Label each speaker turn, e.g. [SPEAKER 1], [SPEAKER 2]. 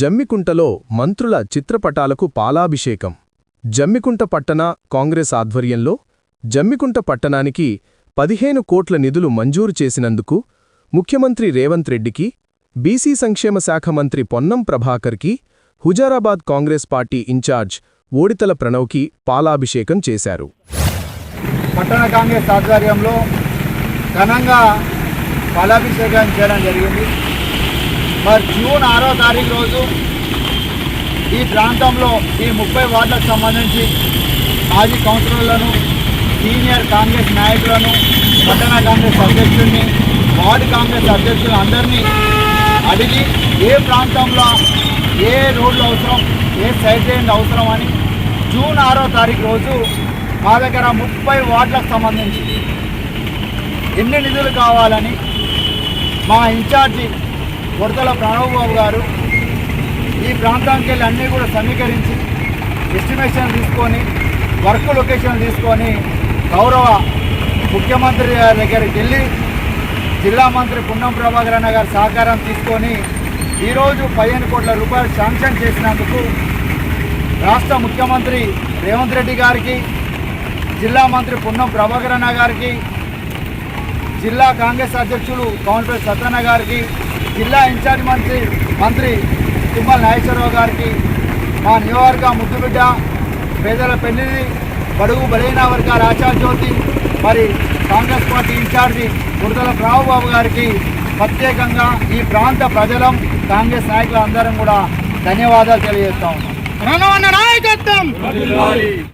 [SPEAKER 1] జమ్మికుంటలో మంత్రుల చిత్రపటాలకు పాలాభిషేకం. జమ్మికుంట పట్టణ కాంగ్రెస్ ఆధ్వర్యంలో జమ్మికుంట పట్టణానికి పదిహేను కోట్ల నిధులు మంజూరు చేసినందుకు ముఖ్యమంత్రి రేవంత్ రెడ్డికి బీసీ సంక్షేమ శాఖ మంత్రి Ponnam ప్రభాకర్కి Huzurabad Congress party in-charge Vodithala ప్రణవ్కి పాలాభిషేకం చేశారు.
[SPEAKER 2] పట్టణ కాంగ్రెస్ ఆధ్వర్యంలో ఘనంగా పాలాభిషేకం చేయడం జరిగింది. మరి జూన్ ఆరో తారీఖు రోజు ఈ ప్రాంతంలో ఈ ముప్పై వార్డులకు సంబంధించి మాజీ కౌన్సిలర్లను సీనియర్ కాంగ్రెస్ నాయకులను పట్టణ కాంగ్రెస్ అధ్యక్షుడిని వార్డు కాంగ్రెస్ అధ్యక్షులు అందరినీ అడిగి ఏ ప్రాంతంలో ఏ రోడ్లు అవసరం ఏ సైడ్ లైన్లు అవసరం అని జూన్ ఆరో తారీఖు రోజు మా దగ్గర ముప్పై వార్డులకు సంబంధించి ఎన్ని నిధులు కావాలని మా ఇన్ఛార్జి కొడతల ప్రణవ్బాబు గారు ఈ ప్రాంతానికి వెళ్ళి అన్నీ కూడా సమీకరించి ఎస్టిమేషన్ తీసుకొని వర్క్ లొకేషన్ తీసుకొని గౌరవ ముఖ్యమంత్రి గారి దగ్గరికి వెళ్ళి జిల్లా మంత్రి పున్నం ప్రభాకర్ అన్న గారి సహకారం తీసుకొని ఈరోజు పదిహేను కోట్ల రూపాయలు శాంక్షన్ చేసినందుకు రాష్ట్ర ముఖ్యమంత్రి రేవంత్ రెడ్డి గారికి జిల్లా మంత్రి పున్నం ప్రభాకర్ అన్న గారికి జిల్లా కాంగ్రెస్ అధ్యక్షులు కౌన్సిలర్ సత్యన్న గారికి జిల్లా ఇన్ఛార్జ్ మంత్రి మంత్రి తుమ్మల నాగేశ్వరరావు గారికి మా నియోజకవర్గ ముద్దుబిడ్డ పేదల పెళ్ళిది బడుగు బలైన వర్గాల ఆచార్జ్యోతి మరి Congress party in-charge Kurdala Raobabu గారికి ప్రత్యేకంగా ఈ ప్రాంత ప్రజలం కాంగ్రెస్ నాయకులు అందరం కూడా ధన్యవాదాలు తెలియజేస్తా ఉన్నాం.
[SPEAKER 3] నాయకత్వం!